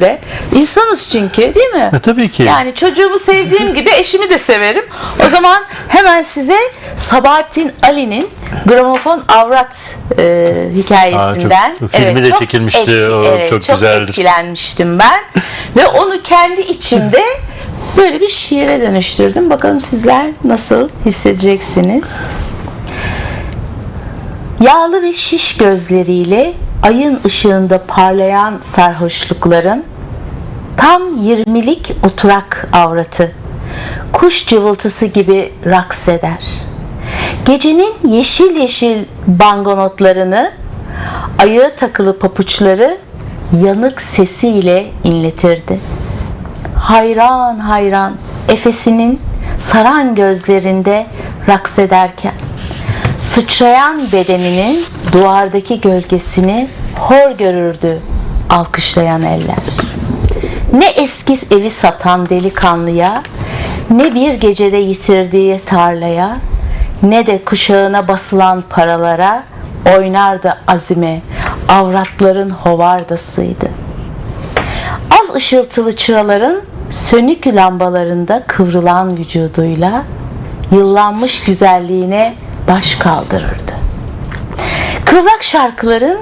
de. İnsanız çünkü değil mi? E, tabii ki. Yani çocuğumu sevdiğim gibi eşimi de severim. O zaman hemen size Sabahattin Ali'nin Gramofon Avrat e, hikayesinden. Aa, çok- filmi de çekilmişti, o çok çok güzeldir. etkilenmiştim ben. Ve onu kendi içimde böyle bir şiire dönüştürdüm. Bakalım sizler nasıl hissedeceksiniz. Yağlı ve şiş gözleriyle ayın ışığında parlayan sarhoşlukların tam yirmilik oturak avratı kuş cıvıltısı gibi raks eder. Gecenin yeşil yeşil bangonotlarını ayağı takılı papuçları yanık sesiyle inletirdi. Hayran hayran Efesinin saran gözlerinde raks ederken sıçrayan bedeninin duvardaki gölgesini hor görürdü alkışlayan eller. Ne eskiz evi satan delikanlıya, ne bir gecede yitirdiği tarlaya, ne de kuşağına basılan paralara oynardı azime, avratların hovardasıydı. Az ışıltılı çıraların sönük lambalarında kıvrılan vücuduyla yıllanmış güzelliğine baş kaldırırdı. Kıvrak şarkıların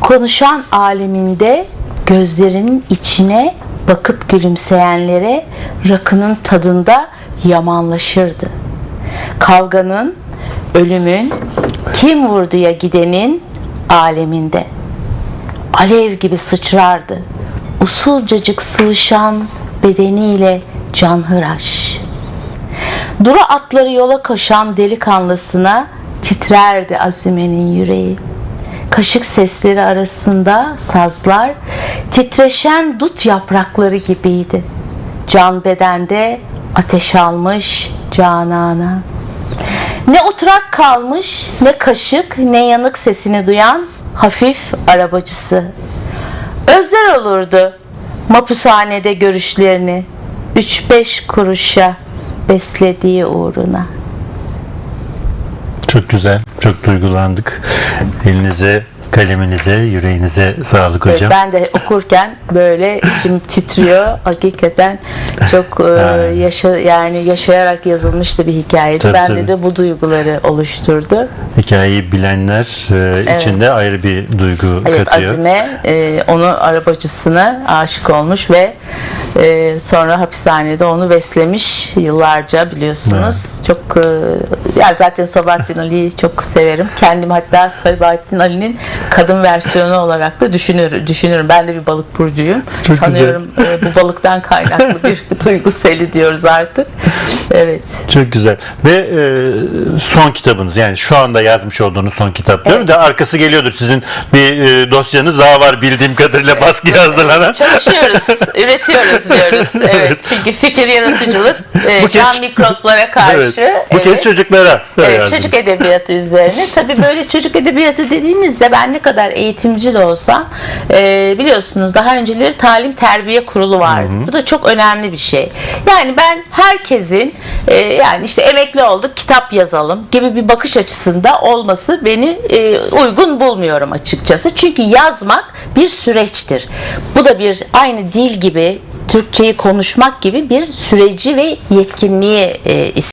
konuşan aleminde gözlerinin içine bakıp gülümseyenlere rakının tadında yamanlaşırdı. Kavganın, ölümün, kim vurduya gidenin aleminde. Alev gibi sıçrardı. Usulcacık sıvışan bedeniyle canhıraş. Duru atları yola koşan delikanlısına titrerdi Azime'nin yüreği. Kaşık sesleri arasında sazlar titreşen dut yaprakları gibiydi. Can bedende ateş almış canana. Ne oturak kalmış, ne kaşık, ne yanık sesini duyan hafif arabacısı. Özler olurdu mapushanede görüşlerini üç beş kuruşa beslediği uğruna. Çok güzel. Çok duygulandık. Elinize, kaleminize, yüreğinize sağlık hocam. Ben de okurken böyle içim titriyor. Hakikaten çok e, Yani. yaşa yani yaşayarak yazılmış da bir hikayeydi. Tabii, Bende tabii. de bu duyguları oluşturdu. Hikayeyi bilenler e, içinde ayrı bir duygu Evet katıyor. Azime e, onu arabacısına aşık olmuş ve e, sonra hapishanede onu beslemiş yıllarca biliyorsunuz. Çok e, ya zaten Sabahattin Ali'yi çok severim. Kendim hatta Sabahattin Ali'nin kadın versiyonu olarak da düşünür düşünürüm. Ben de bir balık burcuyum. Çok Sanıyorum e, bu balıktan kaynaklı bir duygu seli diyoruz artık. Evet. Çok güzel. Ve e, son kitabınız yani şu anda yazmış olduğunuz son kitap değil mi? De arkası geliyordur. Sizin bir e, dosyanız daha var bildiğim kadarıyla baskıya hazırlanan. Çalışıyoruz, üretiyoruz diyoruz. Evet. Evet. Çünkü fikir yaratıcılık e, kez- can mikroplara karşı. Evet. Bu kez evet. çocuklara Evet, çocuk edebiyatı üzerine. Tabii böyle çocuk edebiyatı dediğinizde ben ne kadar eğitimci de olsam e, biliyorsunuz daha önceleri talim terbiye kurulu vardı. Bu da çok önemli bir şey. Yani ben herkesin e, yani işte emekli olduk kitap yazalım gibi bir bakış açısında olması beni e, uygun bulmuyorum açıkçası. Çünkü yazmak bir süreçtir. Bu da bir aynı dil gibi Türkçeyi konuşmak gibi bir süreci ve yetkinliği e,